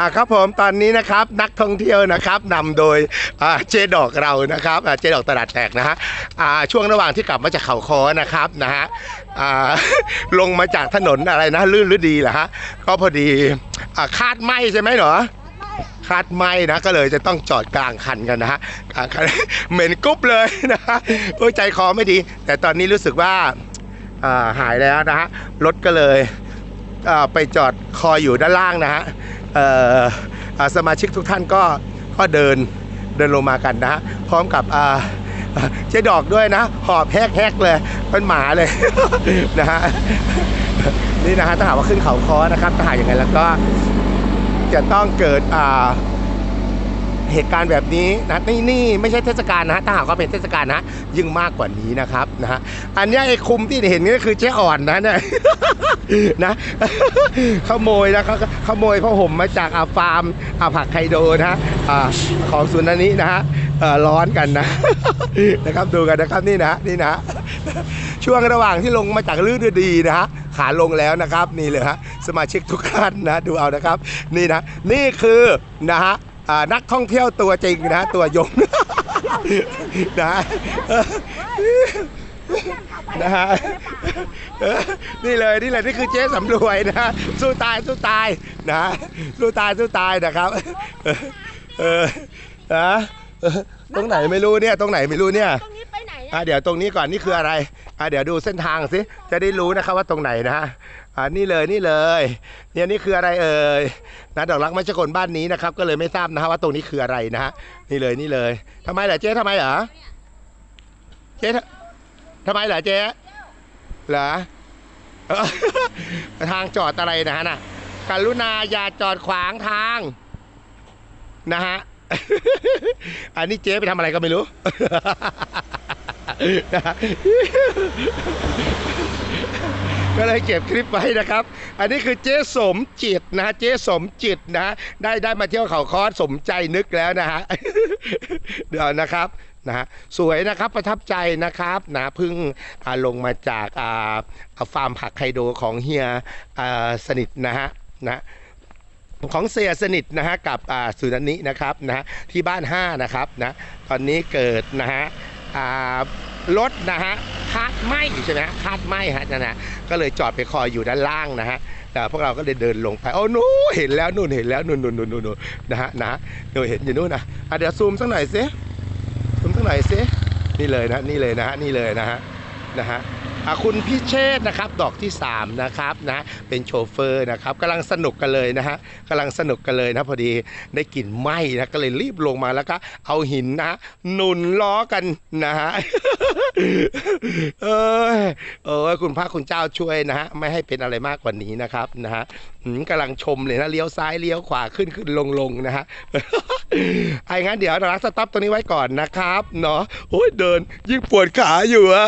อะครับผมตอนนี้นะครับนักท่องเที่ยวนะครับนำโดยอ่าเจดอกเรานะครับอ่าเจดอกตลาดแตกนะฮะอ่าช่วงระหว่างที่กลับมาจากเขาคอนะครับนะฮะอ่า ลงมาจากถนนอะไรนะลื่นหรือดีเหรอฮะก็พอดีอ่าคาดไหมใช่ไหมเหรอคาดไหมนะก็เลยจะต้องจอดกลางคันกันนะฮะกลางคัน เหม็นกุ๊บเลยนะฮะโอ้ยใจคอไม่ดี แต่ตอนนี้รู้สึกว่าอ่าหายแล้วนะฮะรถก็เลยอ่าไปจอดคอยอยู่ด้านล่างนะฮะ สมาชิกทุกท่านก็ก็เดินเดินลงมากันนะฮะพร้อมกับเจ๊ดอกด้วยนะ หอบแฮกๆเลยเป็นหมาเลยนะฮะนี่นะฮะถ้าหากว่าขึ้นเขาคอนะครับถ้าหากอย่างไงแล้วก็จะต้องเกิดอ่า เหตุการณ์แบบนี้นะนี่นี่ไม่ใช่เทศกาลนะถ้าหากว่าเป็นเทศกาลนะยิ่งมากกว่านี้นะครับนะฮะอันนี้ไอ้คุมที่เห็นนี่ก็คือเจ๊อ่อนนะเนี่ยนะขโมยนะเขาขโมยผ้าห่มมาจากอาฟาร์มอาผักไคโดนะฮะของศูนย์อันนี้นะฮะร้อนกันนะนะครับดูกันนะครับนี่นะนี่นะฮะช่วงระหว่างที่ลงมาจากลื่นดีนะฮะขาลงแล้วนะครับนี่เลยฮะสมาชิกทุกท่านนะดูเอานะครับ นี่นะ นี่คือนะฮะ อ่านักท่องเที่ยวตัวจริงนะฮะตัวยง นะฮะนะฮะเออนี่เลยนี่เลยนี่คือเจ๊สำรวยนะฮะสู้ตายสู้ตายนะฮะสู้ตายสู้ตายนะครับเออเออนะเออตรงไหนไม่รู้เนี่ย ตรงไหนไม่รู้เนี่ยตรงนี้ไปไหนอะอะเดี๋ยวตรงนี้ก่อนนี่คืออะไรอะเดี๋ยวดูเส้นทางสิจะได้รู้นะครับว่าตรงไหนนะฮะ อ่านี่เลยนี่เลยเนี่ยนี่คืออะไรเอ่ยนะดอกรักไม้ชกลบ้านนี้นะครับ ก็เลยไม่ทราบนะฮะว่าตรงนี้คืออะไรนะฮะนี่เลยนี่เลยทำไมเหรอเจ๊ทำไมเหรอเจ๊ทำไมเหรอเจ๊เหรอทางจอดอะไรนะฮะน่ะกรุณาอย่าจอดขวางทาง นะฮะอันนี้เจ๊ไปทำอะไรก็ไม่รู้ ก็เลยเก็บคลิปไว้นะครับ อันนี้คือเจ๊สมจิตนะเจ๊สมจิตนะได้ได้มาเที่ยวเขาคอสสมใจนึกแล้วนะฮะเดี๋ยวนะครับนะฮะสวยนะครับประทับใจนะครับนะพิ่งลงมาจากาาฟาร์มผักไคโดของเฮียสนิทนะฮะนะของเสียสนิทนะฮะกับสุนันนี้นะครับนะฮะที่บ้าน 5 นะครับนะตอนนี้เกิดนะฮะรถนะฮะ คาดไหมใช่ไหมฮะคาดไหมฮะนะฮะก็เลยจอดไปคอยอยู่ด้านล่างนะฮะแต่พวกเราก็เลยเดินลงไปโอ้นู้นเห็นแล้วนู่นเห็นแล้วนู่นนู่นนู่นนู่นนู่นนะฮะนะเดี๋ยวเห็นอยู่นู่นนะอะเดี๋ยวซูมสักหน่อยสิซูมสักหน่อยสินี่เลยนะนี่เลยนะฮะนี่เลยนะฮะนะฮะ คุณพิเชษนะครับดอกที่ 3 นะครับนะเป็นโชเฟอร์นะครับกำลังสนุกกันเลยนะฮะกำลังสนุกกันเลยนะพอดีได้กลิ่นไหม้นะก็เลยรีบลงมาแล้วก็เอาหินนะหนุนล้อกันนะฮะเออเออคุณพระคุณเจ้าช่วยนะฮะไม่ให้เป็นอะไรมากกว่านี้นะครับนะฮะกำลังชมเลยนะเลี้ยวซ้ายเลี้ยวขวาขึ้นขึ้นลงลงนะฮะ ไอ้งั้นเดี๋ยวรักสต็อปตัวนี้ไว้ก่อนนะครับ เนาะโอ้ยเดินยิ่งปวดขาอยู่อะ